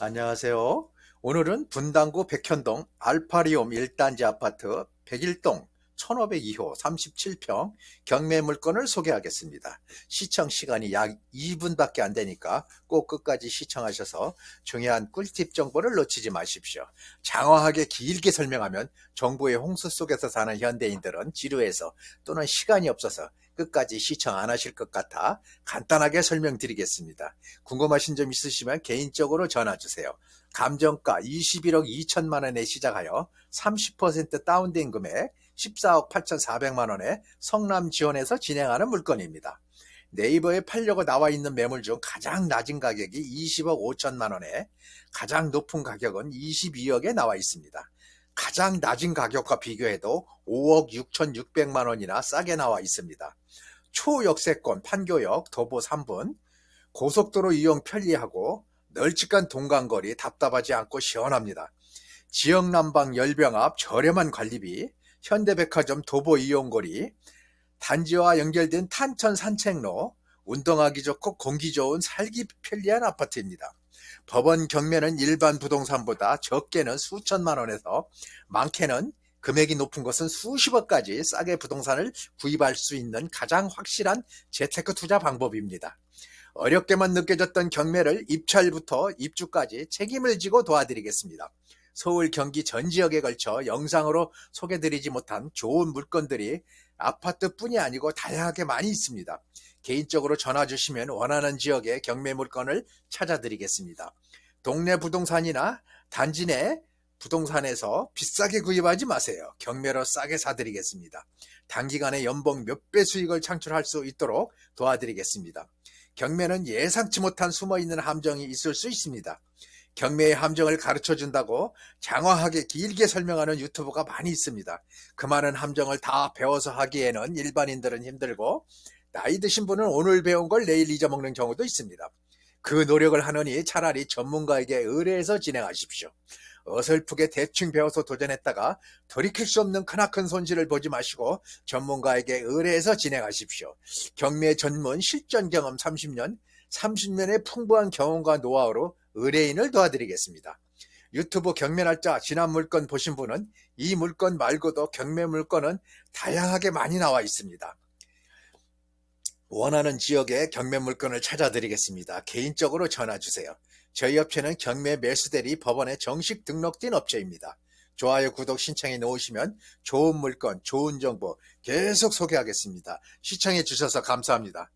안녕하세요. 오늘은 분당구 백현동 알파리움 1단지 아파트 101동 1502호 37평 경매 물건을 소개하겠습니다. 시청 시간이 약 2분밖에 안 되니까 꼭 끝까지 시청하셔서 중요한 꿀팁 정보를 놓치지 마십시오. 장황하게 길게 설명하면 정부의 홍수 속에서 사는 현대인들은 지루해서 또는 시간이 없어서 끝까지 시청 안 하실 것 같아 간단하게 설명드리겠습니다. 궁금하신 점 있으시면 개인적으로 전화 주세요. 감정가 21억 2천만 원에 시작하여 30% 다운된 금액 14억 8,400만 원에 성남 지원에서 진행하는 물건입니다. 네이버에 팔려고 나와 있는 매물 중 가장 낮은 가격이 20억 5천만 원에 가장 높은 가격은 22억에 나와 있습니다. 가장 낮은 가격과 비교해도 5억 6,600만 원이나 싸게 나와 있습니다. 초역세권 판교역 도보 3분 고속도로 이용 편리하고 널찍한 동간거리 답답하지 않고 시원합니다. 지역 난방 열병 앞 저렴한 관리비 현대백화점 도보 이용거리 단지와 연결된 탄천 산책로 운동하기 좋고 공기 좋은 살기 편리한 아파트입니다. 법원 경매는 일반 부동산보다 적게는 수천만 원에서 많게는 금액이 높은 것은 수십억까지 싸게 부동산을 구입할 수 있는 가장 확실한 재테크 투자 방법입니다. 어렵게만 느껴졌던 경매를 입찰부터 입주까지 책임을 지고 도와드리겠습니다. 서울, 경기 전 지역에 걸쳐 영상으로 소개드리지 못한 좋은 물건들이 아파트뿐이 아니고 다양하게 많이 있습니다. 개인적으로 전화 주시면 원하는 지역의 경매 물건을 찾아드리겠습니다. 동네 부동산이나 단지 내 부동산에서 비싸게 구입하지 마세요. 경매로 싸게 사드리겠습니다. 단기간에 연봉 몇 배 수익을 창출할 수 있도록 도와드리겠습니다. 경매는 예상치 못한 숨어있는 함정이 있을 수 있습니다. 경매의 함정을 가르쳐 준다고 장황하게 길게 설명하는 유튜브가 많이 있습니다. 그 많은 함정을 다 배워서 하기에는 일반인들은 힘들고 나이 드신 분은 오늘 배운 걸 내일 잊어먹는 경우도 있습니다. 그 노력을 하느니 차라리 전문가에게 의뢰해서 진행하십시오. 어설프게 대충 배워서 도전했다가 돌이킬 수 없는 크나큰 손실을 보지 마시고 전문가에게 의뢰해서 진행하십시오. 경매 전문 실전 경험 30년, 30년의 풍부한 경험과 노하우로 의뢰인을 도와드리겠습니다. 유튜브 경매 날짜 지난 물건 보신 분은 이 물건 말고도 경매 물건은 다양하게 많이 나와 있습니다. 원하는 지역의 경매 물건을 찾아드리겠습니다. 개인적으로 전화 주세요. 저희 업체는 경매 매수 대리 법원에 정식 등록된 업체입니다. 좋아요, 구독 신청해 놓으시면 좋은 물건, 좋은 정보 계속 소개하겠습니다. 시청해 주셔서 감사합니다.